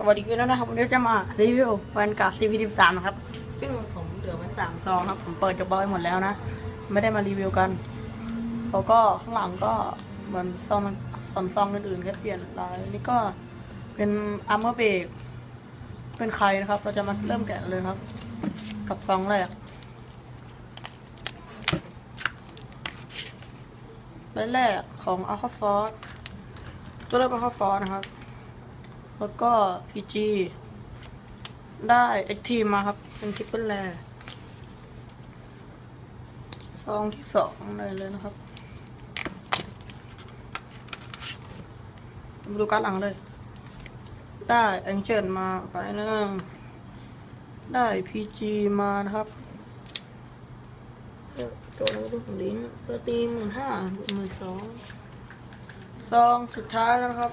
สวัสดีกันแล้วนะครับวันนี้จะมารีวิวแวนการ์ด CP13 นะครับ ซึ่งผมเหลือไว้สามซองครับ ผมเปิดจากบอยหมดแล้วนะ ไม่ได้มารีวิวกันแล้วก็ข้างหลังก็เหมือนซองซองซองอื่นๆแค่เปลี่ยนลายนี่ก็เป็นอาร์เมอร์เบรกเป็นใครนะครับ เราจะมาเริ่มแกะเลยครับ กับซองแรกใบแรกของอัลคาฟอร์ตัวเริ่มอัลคาฟอร์นะครับ แล้วก็ PG ได้เอ็กทีมาครับ เป็นทิปเปิลแลซองที่สองเลยเลยนะครับมาดูการดหลังเลย ได้แองเจิลมาไปหนึ่งได้ PG มานะครับตัวนี้ดูของลิงก์เพื่อตีหมื่นห้าหมื่นสองซองสุดท้ายแล้วนะครับ